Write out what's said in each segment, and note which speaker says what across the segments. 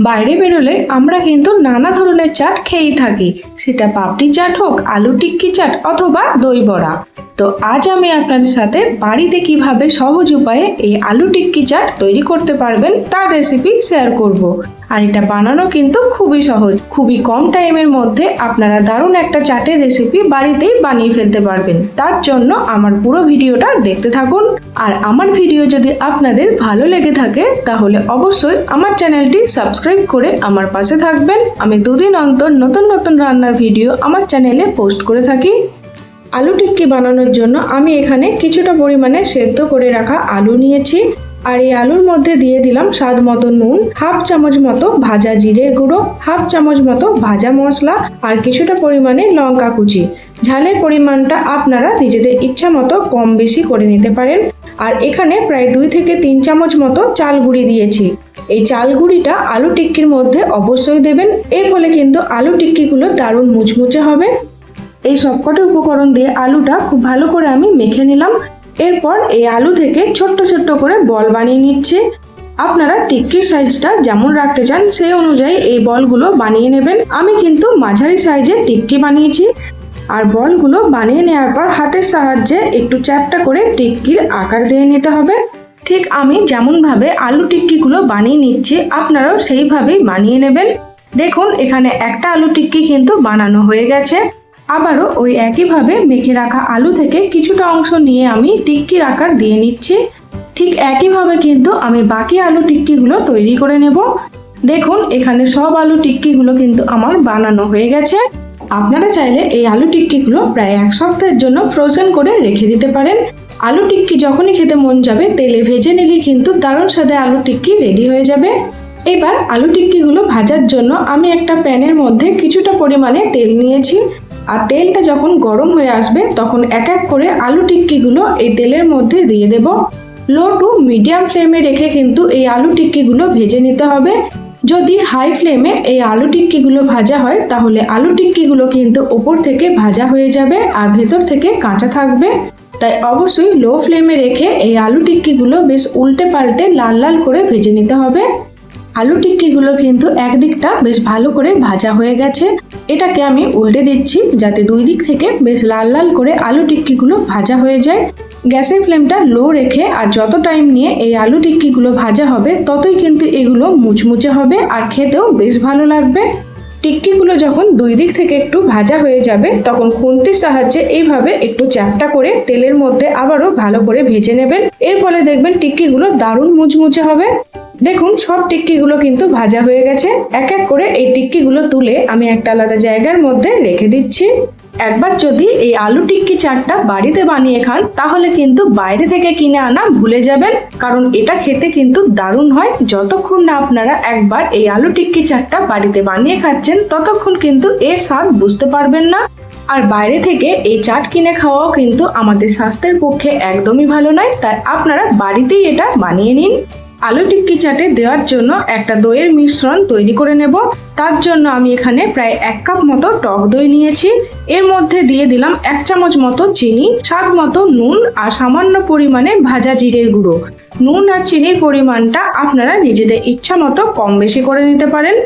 Speaker 1: বাইরে বেরোলে আমরা কিন্তু নানা ধরনের চাট খেয়েই থাকি। সেটা পাপড়ি চাট হোক, আলু টিক্কি চাট অথবা দই বড়া। তো আজ আমি আপনাদের সাথে বাড়িতে কীভাবে সহজ উপায়ে এই আলু টিক্কি চাট তৈরি করতে পারবেন তার রেসিপি শেয়ার করব। আর এটা বানানো কিন্তু খুবই সহজ। খুবই কম টাইমের মধ্যে আপনারা দারুণ একটা চাটের রেসিপি বাড়িতেই বানিয়ে ফেলতে পারবেন। তার জন্য আমার পুরো ভিডিওটা দেখতে থাকুন। আর আমার ভিডিও যদি আপনাদের ভালো লেগে থাকে, তাহলে অবশ্যই আমার চ্যানেলটি সাবস্ক্রাইব করে আমার পাশে থাকবেন। আমি দুদিন অন্তর নতুন নতুন রান্নার ভিডিও আমার চ্যানেলে পোস্ট করে থাকি। আলু টিক্কি বানানোর জন্য আমি এখানে কিছুটা পরিমাণে সেদ্ধ করে রাখা আলু নিয়েছি। আর এই আলুর মধ্যে দিয়ে দিলাম স্বাদ মতো নুন, হাফ চামচ মতো ভাজা জিরের গুঁড়ো, হাফ চামচ মতো ভাজা মশলা আর কিছুটা পরিমাণে লঙ্কা কুচি। ঝালের পরিমাণটা আপনারা নিজেদের ইচ্ছা মতো কম বেশি করে নিতে পারেন। আর এখানে প্রায় দুই থেকে তিন চামচ মতো চাল গুঁড়ি দিয়েছি। এই চাল গুঁড়িটা আলু টিক্কির মধ্যে অবশ্যই দেবেন। এর ফলে কিন্তু আলু টিক্কিগুলো দারুণ মুচমুচে হবে। এই সবকটা উপকরণ দিয়ে আলুটা খুব ভালো করে আমি মেখে নিলাম। এরপর এই আলু থেকে ছোট্ট ছোট্ট করে বল বানিয়ে নিচ্ছে। আপনারা টিক্কির সাইজটা যেমন রাখতে চান, সেই অনুযায়ী এই বলগুলো বানিয়ে নেবেন। আমি কিন্তু মাঝারি সাইজের টিক্কি বানিয়েছি। আর বলগুলো বানিয়ে নেওয়ার পর হাতের সাহায্যে একটু চ্যাপটা করে টিক্কির আকার দিয়ে নিতে হবে। ঠিক আমি যেমনভাবে আলু টিক্কিগুলো বানিয়ে নিচ্ছি, আপনারাও সেইভাবেই বানিয়ে নেবেন। দেখুন, এখানে একটা আলু টিক্কি কিন্তু বানানো হয়ে গেছে। আবারও ওই একইভাবে মেখে রাখা আলু থেকে কিছুটা অংশ নিয়ে আমি টিক্কির আকার দিয়ে নিচ্ছি। ঠিক একইভাবে কিন্তু আমি বাকি আলু টিক্কিগুলো তৈরি করে নেব। দেখুন, এখানে সব আলু টিক্কিগুলো কিন্তু আমার বানানো হয়ে গেছে। আপনারা চাইলে এই আলু টিক্কিগুলো প্রায় এক সপ্তাহের জন্য ফ্রোজেন করে রেখে দিতে পারেন। আলু টিক্কি যখনই খেতে মন যাবে, তেলে ভেজে নিলে কিন্তু দারুণ স্বাদে আলু টিক্কি রেডি হয়ে যাবে। এবার আলু টিক্কিগুলো ভাজার জন্য আমি একটা প্যানের মধ্যে কিছুটা পরিমাণে তেল নিয়েছি। আর তেলটা যখন গরম হয়ে আসবে, তখন এক এক করে আলু টিক্কিগুলো এই তেলের মধ্যে দিয়ে দেব। লো টু মিডিয়াম ফ্লেমে রেখে কিন্তু এই আলু টিক্কিগুলো ভেজে নিতে হবে। যদি হাই ফ্লেমে এই আলু টিক্কিগুলো ভাজা হয়, তাহলে আলু টিক্কিগুলো কিন্তু ওপর থেকে ভাজা হয়ে যাবে আর ভেতর থেকে কাঁচা থাকবে। তাই অবশ্যই লো ফ্লেমে রেখে এই আলু টিক্কিগুলো বেশ উল্টে পাল্টে লাল লাল করে ভেজে নিতে হবে। আলু টিক্কিগুলো কিন্তু একদিকটা বেশ ভালো করে ভাজা হয়ে গেছে। এটাকে আমি উল্টে দিচ্ছি যাতে দুই দিক থেকে বেশ লাল লাল করে আলু টিক্কিগুলো ভাজা হয়ে যায়। গ্যাসের ফ্লেমটা লো রেখে আর যত টাইম নিয়ে এই আলু টিক্কিগুলো ভাজা হবে, ততই কিন্তু এগুলো মুচমুচে হবে আর খেতেও বেশ ভালো লাগবে। টিক্কিগুলো যখন দুই দিক থেকে একটু ভাজা হয়ে যাবে, তখন খুন্তির সাহায্যে এইভাবে একটু চ্যাপটা করে তেলের মধ্যে আবারও ভালো করে ভেজে নেবেন। এর ফলে দেখবেন টিক্কিগুলো দারুণ মুচমুচে হবে। দেখুন, সব টিক্কিগুলো কিন্তু ভাজা হয়ে গেছে। এক এক করে এই টিক্কিগুলো তুলে আমি একটা আলাদা জায়গার মধ্যে রেখে দিচ্ছি। একবার যদি এই আলু টিক্কি চাটটা বাড়িতে বানিয়ে খান, তাহলে কিন্তু বাইরে থেকে কিনে আনা ভুলে যাবেন। কারণ এটা খেতে কিন্তু দারুণ হয়। যতক্ষণ না আপনারা একবার এই আলু টিক্কি চাটটা বাড়িতে বানিয়ে খাচ্ছেন, ততক্ষণ কিন্তু এর স্বাদ বুঝতে পারবেন না। আর বাইরে থেকে এই চাট কিনে খাওয়াও কিন্তু আমাদের স্বাস্থ্যের পক্ষে একদমই ভালো নয়। তাই আপনারা বাড়িতেই এটা বানিয়ে নিন। আলু টিক্কি চাটে দেওয়ার জন্য একটা দইয়ের মিশ্রণ তৈরি করে নেব। তার জন্য আমি এখানে প্রায় এক কাপ মতো টক দই নিয়েছি। এর মধ্যে দিয়ে দিলাম এক চামচ মতো চিনি, স্বাদ মতো নুন আর সামান্য পরিমাণে ভাজা জিরের গুঁড়ো। নুন আর চিনির পরিমাণটা আপনারা নিজেদের ইচ্ছা মতো কম বেশি করে নিতে পারেন।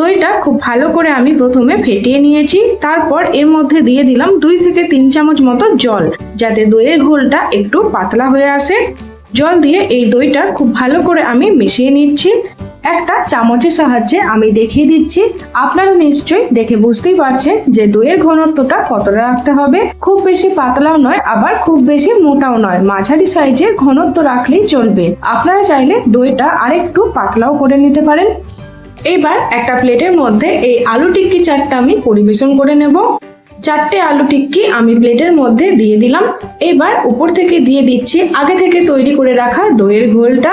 Speaker 1: দইটা খুব ভালো করে আমি প্রথমে ফেটিয়ে নিয়েছি। তারপর এর মধ্যে দিয়ে দিলাম দুই থেকে তিন চামচ মতো জল, যাতে দইয়ের ঘোলটা একটু পাতলা হয়ে আসে। জল দিয়ে এই দইটা খুব ভালো করে আমি মিশিয়ে নিচ্ছি। একটা চামচের সাহায্যে আমি দেখিয়ে দিচ্ছি। আপনারা নিশ্চয়ই দেখে বুঝতেই পারছেন যে দইয়ের ঘনত্বটা কতটা রাখতে হবে। খুব বেশি পাতলাও নয়, আবার খুব বেশি মোটাও নয়। মাঝারি সাইজের ঘনত্ব রাখলেই চলবে। আপনারা চাইলে দইটা আরেকটু পাতলাও করে নিতে পারেন। এবার একটা প্লেটের মধ্যে এই আলু টিক্কি চাটটা আমি পরিবেশন করে নেব। চারটে আলু টিক্কি আমি প্লেটের মধ্যে দিয়ে দিলাম। এবার উপর থেকে দিয়ে দিচ্ছি আগে থেকে তৈরি করে রাখা দইয়ের ঘোলটা।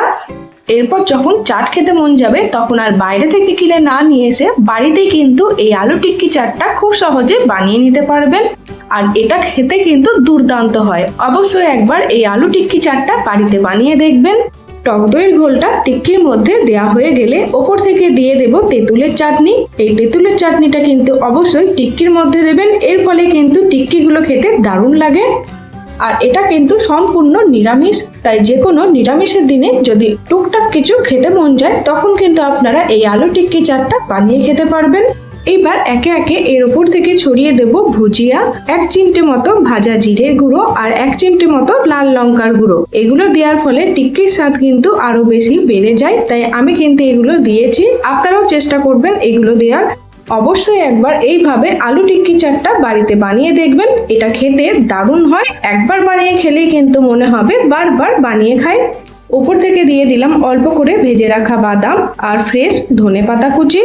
Speaker 1: এরপর যখন চাট খেতে মন যাবে, তখন আর বাইরে থেকে কিনে না নিয়ে এসে বাড়িতেই কিন্তু এই আলু টিক্কি চাটটা খুব সহজে বানিয়ে নিতে পারবেন। আর এটা খেতে কিন্তু দুর্দান্ত হয়। অবশ্যই একবার এই আলু টিক্কি চাটটা বাড়িতে বানিয়ে দেখবেন। টক দইয়ের ঘোলটা টিক্কির মধ্যে দেয়া হয়ে গেলে ওপর থেকে দিয়ে দেব তেঁতুলের চাটনি। এই তেঁতুলের চাটনিটা কিন্তু অবশ্যই টিক্কির মধ্যে দেবেন, এর ফলে কিন্তু টিক্কিগুলো খেতে দারুণ লাগে। আর এটা কিন্তু সম্পূর্ণ নিরামিষ, তাই যে কোনো নিরামিষের দিনে যদি টুকটাক কিছু খেতে মন যায়, তখন কিন্তু আপনারা এই আলু টিক্কি চাটটা বানিয়ে খেতে পারবেন। এইবার একে একে এর উপর থেকে ছড়িয়ে দেব ভুজিয়া, এক চিমটে মতো ভাজা জিরের গুঁড়ো আর এক চিমটে মতো লাল লঙ্কার গুঁড়ো। এগুলো দেওয়ার ফলে টিক্কির স্বাদ কিন্তু আরও বেশি বেড়ে যায়, তাই আমি কিন্তু এগুলো দিয়েছি। আপনারাও চেষ্টা করবেন এগুলো দেওয়ার। অবশ্যই একবার এইভাবে আলু টিক্কি চাটটা বাড়িতে বানিয়ে দেখবেন। এটা খেতে দারুণ হয়। একবার বানিয়ে খেলেই কিন্তু মনে হবে বারবার বানিয়ে খায় উপর থেকে দিয়ে দিলাম অল্প করে ভেজে রাখা বাদাম আর ফ্রেশ ধনে পাতা কুচি।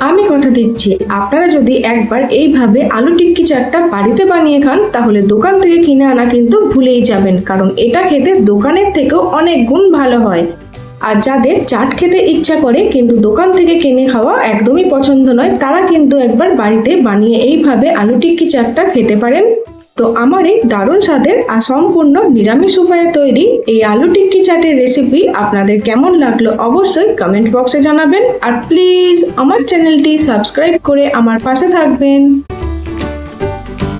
Speaker 1: আমি কথা দিচ্ছি, আপনারা যদি একবার এইভাবে আলু টিক্কি চাটটা বাড়িতে বানিয়ে খান, তাহলে দোকান থেকে কিনে আনা কিন্তু ভুলেই যাবেন, কারণ এটা খেতে দোকানের থেকেও অনেক গুণ ভালো হয়। আর যাদের চাট খেতে ইচ্ছা করে, কিন্তু দোকান থেকে কিনে খাওয়া একদমই পছন্দ নয়, তারা কিন্তু একবার বাড়িতে বানিয়ে এইভাবে আলু টিক্কি চাটটা খেতে পারেন। তো আমার এই দারুণ স্বাদের আর সম্পূর্ণ নিরামিষ উপায়ে তৈরি এই আলু টিক্কি চাটের রেসিপি আপনাদের কেমন লাগল অবশ্যই কমেন্ট বক্সে জানাবেন। আর প্লিজ আমার চ্যানেলটি সাবস্ক্রাইব করে আমার পাশে থাকবেন।